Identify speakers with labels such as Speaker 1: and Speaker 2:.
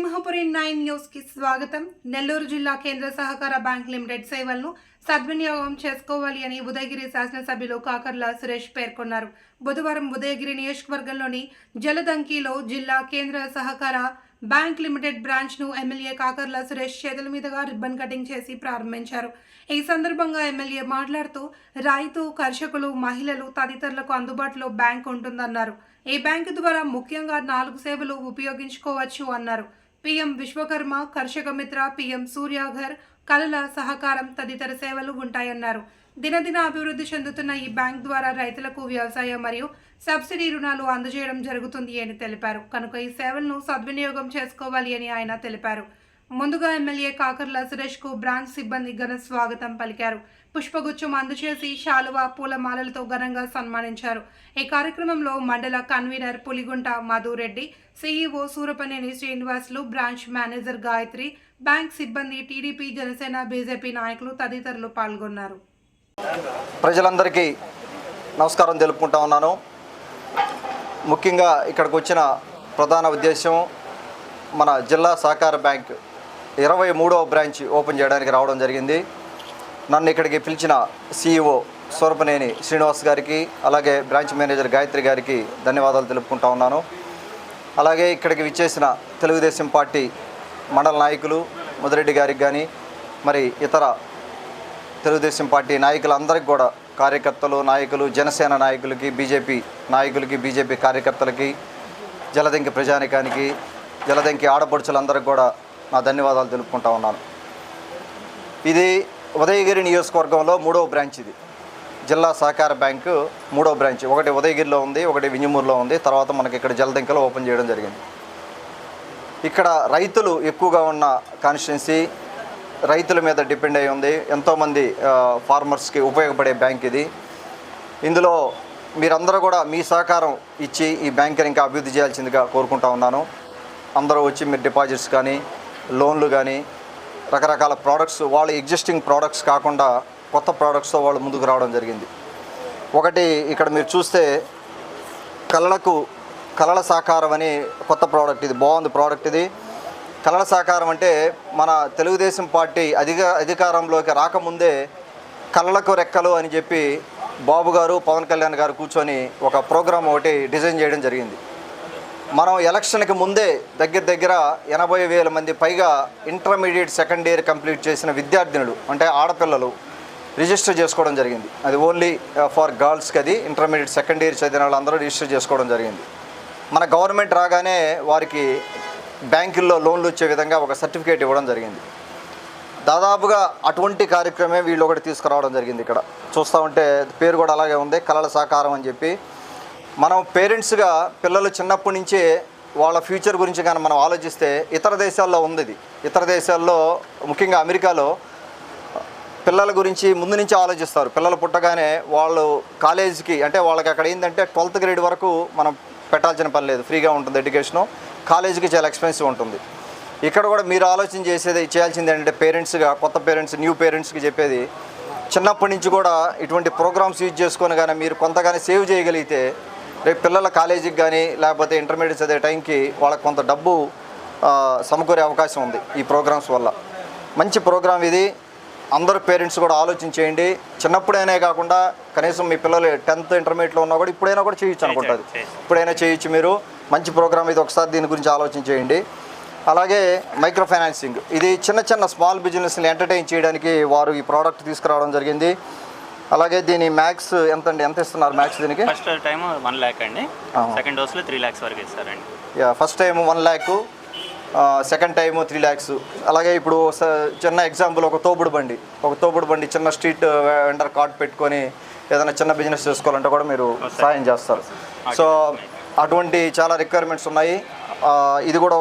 Speaker 1: Narasimhapuri nine న్యూస్కి స్వాగతం. నెల్లూరు జిల్లా కేంద్ర సహకార బ్యాంక్ లిమిటెడ్ సేవలను సద్వినియోగం చేసుకోవాలి అని ఉదయగిరి శాసనసభ్యులు కాకర్ల సురేష్ పేర్కొన్నారు. బుధవారం ఉదయగిరి నియోజకవర్గంలోని జలదంకిలో జిల్లా కేంద్ర సహకార బ్యాంక్ లిమిటెడ్ బ్రాంచ్ను ఎమ్మెల్యే కాకర్ల సురేష్ చేతుల మీదుగా రిబ్బన్ కటింగ్ చేసి ప్రారంభించారు. ఈ సందర్భంగా ఎమ్మెల్యే మాట్లాడుతూ రైతు కర్షకులు మహిళలు తదితరులకు అందుబాటులో బ్యాంక్ ఉంటుందన్నారు. ఈ బ్యాంకు ద్వారా ముఖ్యంగా నాలుగు సేవలు ఉపయోగించుకోవచ్చు అన్నారు. పిఎం విశ్వకర్మ కర్షక మిత్ర పీఎం సూర్యాఘర్ కళల సహకారం తదితర సేవలు ఉంటాయన్నారు. దినదిన అభివృద్ధి చెందుతున్న ఈ బ్యాంక్ ద్వారా రైతులకు వ్యవసాయ మరియు సబ్సిడీ రుణాలు అందజేయడం జరుగుతుంది అని తెలిపారు. కనుక ఈ సేవలను సద్వినియోగం చేసుకోవాలి అని ఆయన తెలిపారు. ముందుగా ఎమ్మెల్యే కాకర్ల సురేష్కు బ్రాంచ్ సిబ్బంది ఘన స్వాగతం పలికారు. పుష్పగుచ్చం అందుచేసి శాలువా పూలమాలలతో ఘనంగా సన్మానించారు. ఈ కార్యక్రమంలో మండల convener Puligunta Madhureddy CEO Surapaneni Srinivasulu branch manager Gayatri bank సిబ్బంది టీడీపీ జనసేన బీజేపీ నాయకులు తదితరులు పాల్గొన్నారు.
Speaker 2: ప్రజలందరికీ నమస్కారం తెలుపుకుంటా ఉన్నాను. ముఖ్యంగా ఇక్కడికి వచ్చిన ప్రధాన ఉద్దేశం మన జిల్లా సహకార బ్యాంక్ ఇరవై మూడవ బ్రాంచ్ ఓపెన్ చేయడానికి రావడం జరిగింది. నన్ను ఇక్కడికి పిలిచిన సీఈఓ సూరపనేని శ్రీనివాస్ గారికి అలాగే బ్రాంచ్ మేనేజర్ గాయత్రి గారికి ధన్యవాదాలు తెలుపుకుంటా ఉన్నాను. అలాగే ఇక్కడికి విచ్చేసిన తెలుగుదేశం పార్టీ మండల నాయకులు ముదిరెడ్డి గారికి కానీ మరి ఇతర తెలుగుదేశం పార్టీ నాయకులందరికీ కూడా కార్యకర్తలు నాయకులు జనసేన నాయకులకి బీజేపీ నాయకులకి బీజేపీ కార్యకర్తలకి జలదంకి ప్రజానికానికి జలదంకి ఆడపడుచులందరికీ కూడా నా ధన్యవాదాలు తెలుపుకుంటా ఉన్నాను. ఇది ఉదయగిరి నియోజకవర్గంలో మూడవ బ్రాంచ్ ఇది. జిల్లా సహకార బ్యాంకు మూడవ బ్రాంచ్. ఒకటి ఉదయగిరిలో ఉంది ఒకటి వింజమూరులో ఉంది. తర్వాత మనకి ఇక్కడ జలదంకలో ఓపెన్ చేయడం జరిగింది. ఇక్కడ రైతులు ఎక్కువగా ఉన్న కాన్స్టిట్యున్సీ రైతుల మీద డిపెండ్ అయి ఉంది. ఎంతోమంది ఫార్మర్స్కి ఉపయోగపడే బ్యాంక్ ఇది. ఇందులో మీరందరూ కూడా మీ సహకారం ఇచ్చి ఈ బ్యాంకుని ఇంకా అభివృద్ధి చేయాల్సిందిగా కోరుకుంటా ఉన్నాను. అందరూ వచ్చి మీరు డిపాజిట్స్ కానీ లోన్లు కానీ రకరకాల ప్రోడక్ట్స్ వాళ్ళ ఎగ్జిస్టింగ్ ప్రోడక్ట్స్ కాకుండా కొత్త ప్రోడక్ట్స్తో వాళ్ళు ముందుకు రావడం జరిగింది. ఒకటి ఇక్కడ మీరు చూస్తే కళలకు కళల సాకారం అని కొత్త ప్రోడక్ట్ ఇది బాగుంది ప్రోడక్ట్ ఇది. కళల సాకారం అంటే మన తెలుగుదేశం పార్టీ అధిక అధికారంలోకి రాకముందే కళలకు రెక్కలు అని చెప్పి బాబు గారు పవన్ కళ్యాణ్ గారు కూర్చొని ఒక ప్రోగ్రామ్ ఒకటి డిజైన్ చేయడం జరిగింది. మనం ఎలక్షన్కి ముందే దగ్గర దగ్గర ఎనభై వేల మంది పైగా ఇంటర్మీడియట్ సెకండ్ ఇయర్ కంప్లీట్ చేసిన విద్యార్థినులు అంటే ఆడపిల్లలు రిజిస్టర్ చేసుకోవడం జరిగింది. అది ఓన్లీ ఫర్ గర్ల్స్కి అది ఇంటర్మీడియట్ సెకండ్ ఇయర్ చదివిన వాళ్ళందరూ రిజిస్టర్ చేసుకోవడం జరిగింది. మన గవర్నమెంట్ రాగానే వారికి బ్యాంకుల్లో లోన్లు వచ్చే విధంగా ఒక సర్టిఫికేట్ ఇవ్వడం జరిగింది. దాదాపుగా అటువంటి కార్యక్రమే వీళ్ళు ఒకటి తీసుకురావడం జరిగింది ఇక్కడ. చూస్తూ ఉంటే పేరు కూడా అలాగే ఉంది కళల సహకారం అని చెప్పి మనం పేరెంట్స్గా పిల్లలు చిన్నప్పటి నుంచే వాళ్ళ ఫ్యూచర్ గురించి కానీ మనం ఆలోచిస్తే ఇతర దేశాల్లో ఉంది ఇది. ఇతర దేశాల్లో ముఖ్యంగా అమెరికాలో పిల్లల గురించి ముందు నుంచి ఆలోచిస్తారు. పిల్లలు పుట్టగానే వాళ్ళు కాలేజీకి అంటే వాళ్ళకి అక్కడ ఏంటంటే ట్వెల్త్ గ్రేడ్ వరకు మనం పెట్టాల్సిన పని లేదు. ఫ్రీగా ఉంటుంది ఎడ్యుకేషను. కాలేజీకి చాలా ఎక్స్పెన్సివ్ ఉంటుంది. ఇక్కడ కూడా మీరు ఆలోచన చేసేది చేయాల్సింది ఏంటంటే పేరెంట్స్గా కొత్త పేరెంట్స్ న్యూ పేరెంట్స్కి చెప్పేది చిన్నప్పటి నుంచి కూడా ఇటువంటి ప్రోగ్రామ్స్ యూజ్ చేసుకొని కానీ మీరు కొంతగానే సేవ్ చేయగలిగితే రేపు పిల్లల కాలేజీకి కానీ లేకపోతే ఇంటర్మీడియట్ చదివే టైంకి వాళ్ళకి కొంత డబ్బు సమకూరే అవకాశం ఉంది ఈ ప్రోగ్రామ్స్ వల్ల. మంచి ప్రోగ్రామ్ ఇది. అందరూ పేరెంట్స్ కూడా ఆలోచన చేయండి. చిన్నప్పుడైనా కాకుండా కనీసం మీ పిల్లలు టెన్త్ ఇంటర్మీడియట్లో ఉన్నా కూడా ఇప్పుడైనా కూడా చేయొచ్చు అనుకుంటుంది. ఇప్పుడైనా చేయొచ్చు మీరు. మంచి ప్రోగ్రామ్ ఇది ఒకసారి దీని గురించి ఆలోచన చేయండి. అలాగే మైక్రో ఫైనాన్సింగ్ ఇది చిన్న చిన్న స్మాల్ బిజినెస్ని ఎంటర్టైన్ చేయడానికి వారు ఈ ప్రోడక్ట్ తీసుకురావడం జరిగింది. అలాగే దీని మ్యాక్స్ ఎంత అండి ఎంత ఇస్తున్నారు మ్యాక్స్ దీనికి?
Speaker 3: ఫస్ట్ టైం వన్ ల్యాక్ అండి. సెకండ్ డోస్లో త్రీ ల్యాక్స్ వరకు ఇస్తారండి.
Speaker 2: Yeah first time one lakh second time three lakhs. అలాగే ఇప్పుడు చిన్న ఎగ్జాంపుల్ ఒక తోపుడు బండి. ఒక తోపుడు బండి చిన్న స్ట్రీట్ వెండర్ కార్డ్ పెట్టుకొని ఏదైనా చిన్న బిజినెస్ చేసుకోవాలంటే కూడా మీరు సాయం చేస్తారు. సో అటువంటి చాలా రిక్వైర్మెంట్స్ ఉన్నాయి. ఇది కూడా